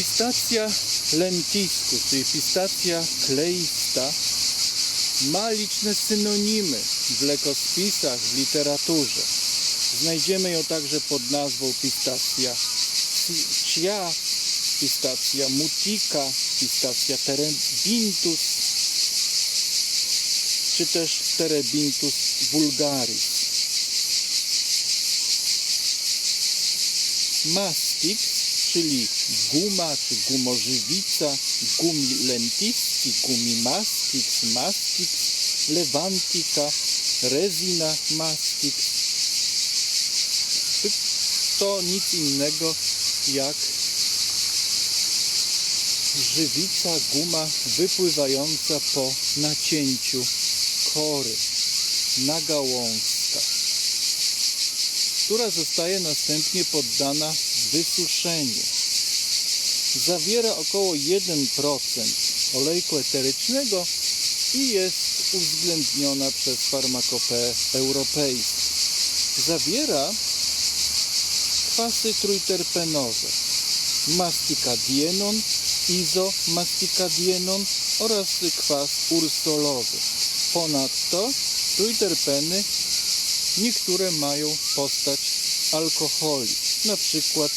Pistacja lentiscus, czyli pistacja kleista, ma liczne synonimy w lekospisach, w literaturze. Znajdziemy ją także pod nazwą pistacja cia, pistacja mutica, pistacja terebintus, czy też terebintus vulgaris. Mastik, czyli guma czy gumorzywica, gumi lentisci, gumi mastix, mastix, levantica, resina mastix. To nic innego jak żywica, guma wypływająca po nacięciu kory na gałązkach, która zostaje następnie poddana wysuszeniu. Zawiera około 1% olejku eterycznego i jest uwzględniona przez farmakopeę europejską. Zawiera kwasy trójterpenowe, mastikadienon, izomastykadienon oraz kwas ursolowy. Ponadto trójterpeny niektóre mają postać alkoholi, na przykład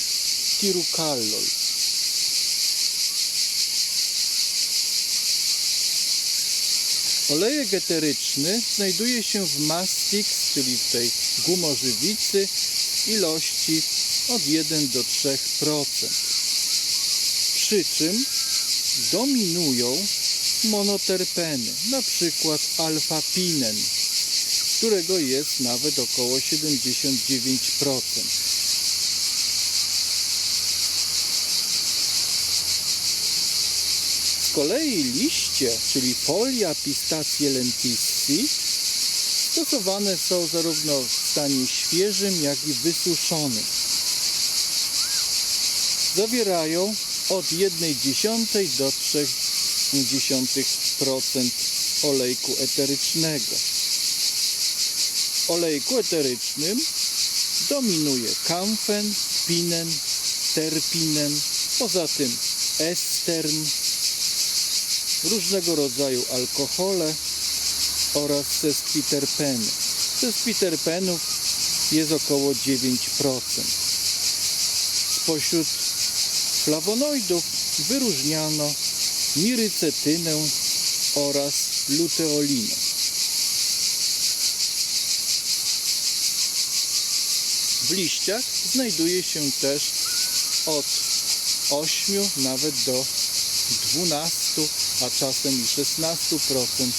tirukallol. Olejek eteryczny znajduje się w mastix, czyli w tej gumorzywicy, w ilości od 1 do 3%. Przy czym dominują monoterpeny, na przykład alfapinen, którego jest nawet około 79%. Z kolei liście, czyli folia pistacie lentisci, stosowane są zarówno w stanie świeżym, jak i wysuszonym. Zawierają od 1,1 do 0,3% olejku eterycznego. W olejku eterycznym dominuje kamfen, pinen, terpinen, poza tym estern, różnego rodzaju alkohole oraz sesquiterpeny. Sesquiterpenów jest około 9%. Spośród flawonoidów wyróżniano mirycetynę oraz luteolinę. W liściach znajduje się też od 8 nawet do 12, a czasem i 16%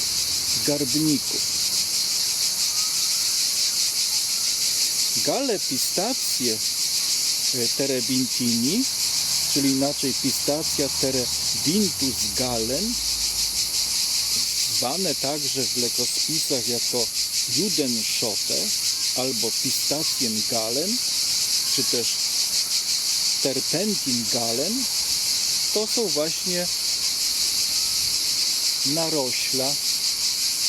garbników. Gale pistacje e, terebintini, czyli inaczej pistacja terebintus galen, zwane także w lekospisach jako Judenschotę albo pistacjem galen, czy też terpentin galen, to są właśnie narośla,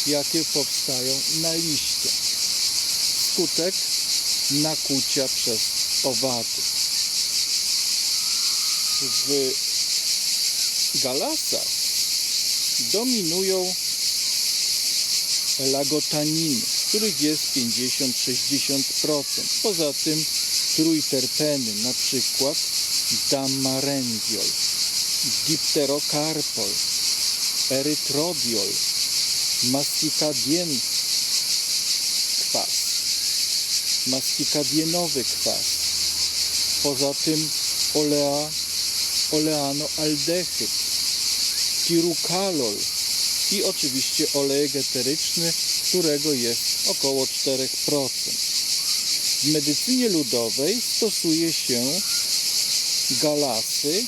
jakie powstają na liście. Skutek nakucia przez owady. W galasach dominują lagotaniny, których jest 50-60%. Poza tym trójterpeny, na przykład damarendiol, dipterokarpol, erytrodiol, mastikadien kwas, mastikadienowy kwas. Poza tym olea, oleanoaldehyd, tirukalol i oczywiście olejek eteryczny, którego jest około 4%. W medycynie ludowej stosuje się galasy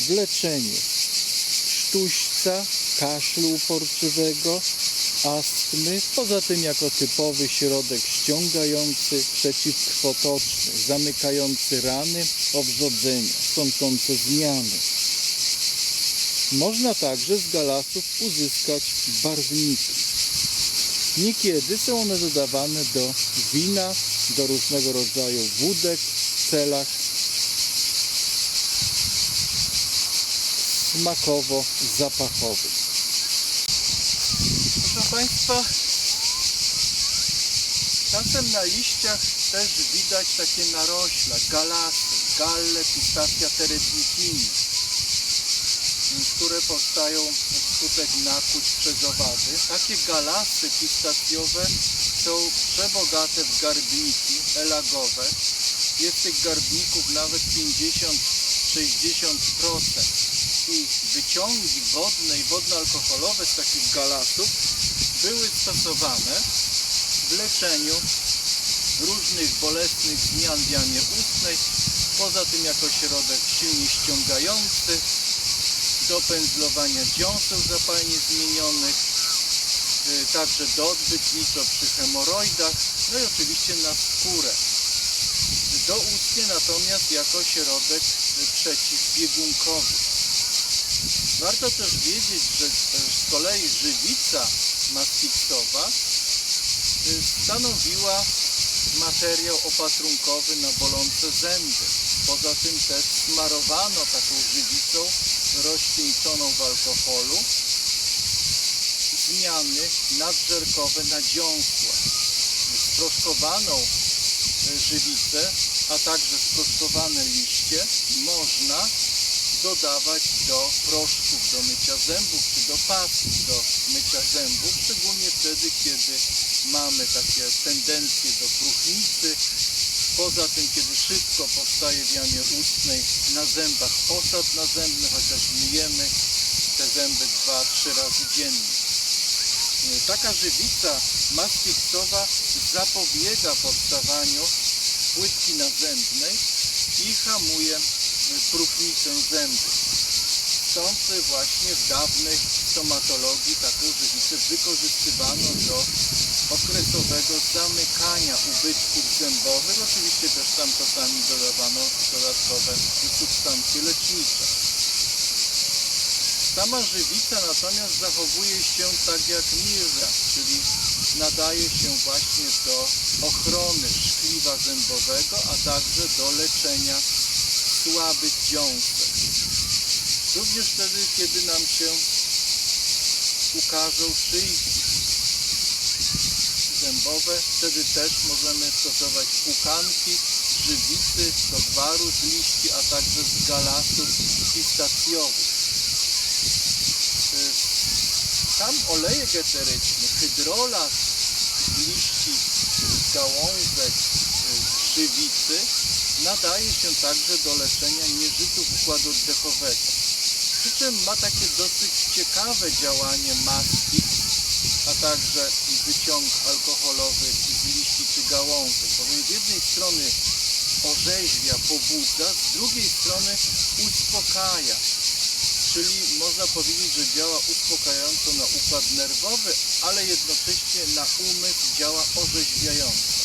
w leczeniu sztućca, kaszlu uporczywego, astmy, poza tym jako typowy środek ściągający, przeciwkrwotoczny, zamykający rany, owrzodzenia, sączące zmiany. Można także z galasów uzyskać barwniki. Niekiedy są one dodawane do wina, do różnego rodzaju wódek w celach smakowo-zapachowych. Proszę Państwa, czasem na liściach też widać takie narośla, galasy, galle pistacia terebinkinii, które powstają wskutek nakłuć przez owady. Takie galasy pistacjowe są przebogate w garbniki elagowe. Jest tych garbników nawet 50-60% wyciągi wodne i wodno-alkoholowe z takich galasów były stosowane w leczeniu różnych bolesnych zmian w jamie ustnej, poza tym jako środek silnie ściągający, do pędzlowania dziąseł zapalnie zmienionych, y, także doodbytniczo przy hemoroidach, no i oczywiście na skórę. Doustnie natomiast jako środek y, przeciwbiegunkowy. Warto też wiedzieć, że y, z kolei żywica mastiksowa y, stanowiła materiał opatrunkowy na bolące zęby. Poza tym też smarowano taką żywicą rozcieńczoną w alkoholu zmiany nadżerkowe na dziąsła. Sproszkowaną e, żywicę, a także sproszkowane liście można dodawać do proszków do mycia zębów czy do pasty do mycia zębów, szczególnie wtedy, kiedy mamy takie tendencje do próchnicy. Poza tym, kiedy szybko powstaje w jamie ustnej na zębach osad nazębny, chociaż myjemy te zęby 2-3 razy dziennie. Taka żywica mastiksowa zapobiega powstawaniu płytki nazębnej i hamuje e, próchnicę zębów. Stąd właśnie w dawnej stomatologii taką żywicę wykorzystywano do okresowego zamykania ubytków zębowych. Oczywiście też tam czasami dodawano dodatkowe substancje lecznicze. Sama żywica natomiast zachowuje się tak jak mirza, czyli nadaje się właśnie do ochrony szkliwa zębowego, a także do leczenia słabych dziąseł. Również wtedy, kiedy nam się ukażą szyjki zębowe, wtedy też możemy stosować pukanki, żywicy, do gwaru z liści, a także z galasów pistacjowych. Sam olejek eteryczny, hydrolat z liści, z gałązek, y, żywicy nadaje się także do leczenia nieżytów układu oddechowego. Przy czym ma takie dosyć ciekawe działanie maski, a także wyciąg alkoholowy z liści czy gałązek, bowiem z jednej strony orzeźwia, pobudza, z drugiej strony uspokaja. Czyli można powiedzieć, że działa uspokajająco na układ nerwowy, ale jednocześnie na umysł działa orzeźwiająco.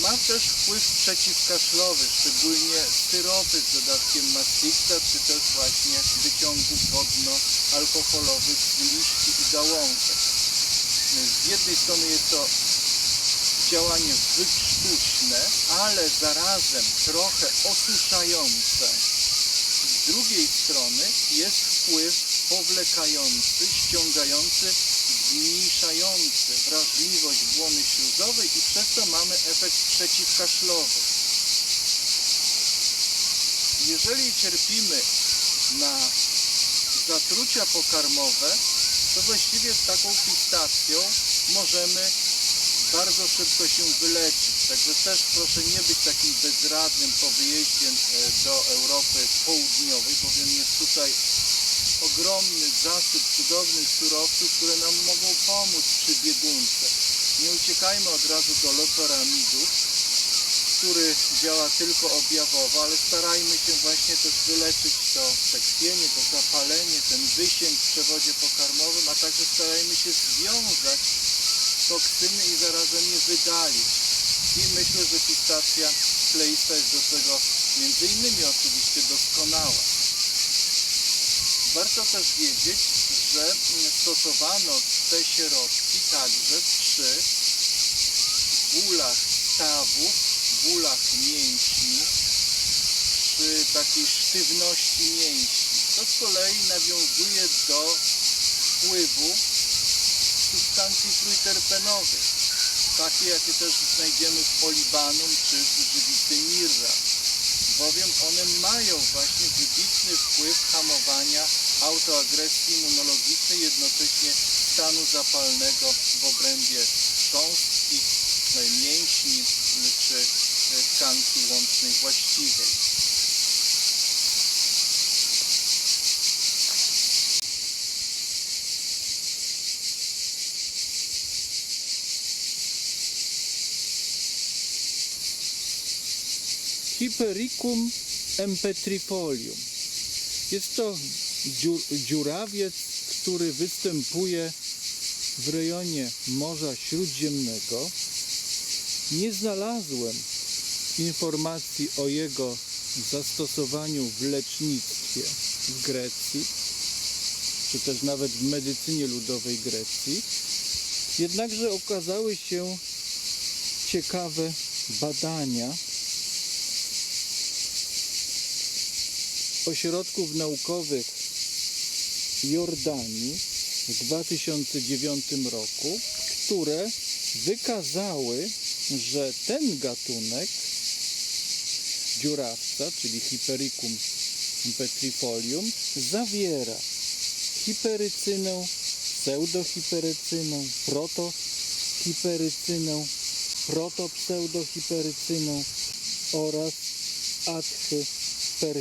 Ma też wpływ przeciwkaszlowy, szczególnie syropy z dodatkiem mastiksa, czy też właśnie wyciągów wodno-alkoholowych z liści i gałązek. Z jednej strony jest to działanie wykrztuśne, ale zarazem trochę osuszające. Z drugiej strony jest wpływ powlekający, ściągający, zmniejszający wrażliwość błony śluzowej i przez to mamy efekt przeciwkaszlowy. Jeżeli cierpimy na zatrucia pokarmowe, to właściwie taką pistacją możemy bardzo szybko się wyleczyć. Także też proszę nie być takim bezradnym po wyjeździe e, do Europy Południowej, bowiem jest tutaj ogromny zasyp cudownych surowców, które nam mogą pomóc przy biegunce. Nie uciekajmy od razu do lotoramidu, który działa tylko objawowo, ale starajmy się właśnie też wyleczyć to przekrwienie, to zapalenie, ten wysięg w przewodzie pokarmowym, a także starajmy się związać toksyny i zarazem je wydalić. I myślę, że pistacja kleista jest do tego między innymi oczywiście doskonała. Warto też wiedzieć, że stosowano te środki także przy bólach stawów, bólach mięśni, przy takiej sztywności mięśni. To z kolei nawiązuje do wpływu substancji trójterpenowych, takie jakie też znajdziemy w polibanum czy w żywicy mirra, bowiem one mają właśnie wybitny wpływ hamowania autoagresji immunologicznej, jednocześnie stanu zapalnego w obrębie cząstki, mięśni czy tkanki łącznej właściwej. Hypericum empetrifolium. Jest to dziur, dziurawiec, który występuje w rejonie Morza Śródziemnego. Nie znalazłem informacji o jego zastosowaniu w lecznictwie w Grecji, czy też nawet w medycynie ludowej Grecji. Jednakże okazały się ciekawe badania ośrodków naukowych Jordanii w 2009 roku, które wykazały, że ten gatunek dziurawca, czyli Hypericum petrifolium, zawiera hiperycynę, pseudohiperycynę, protohiperycynę, protopseudohiperycynę oraz para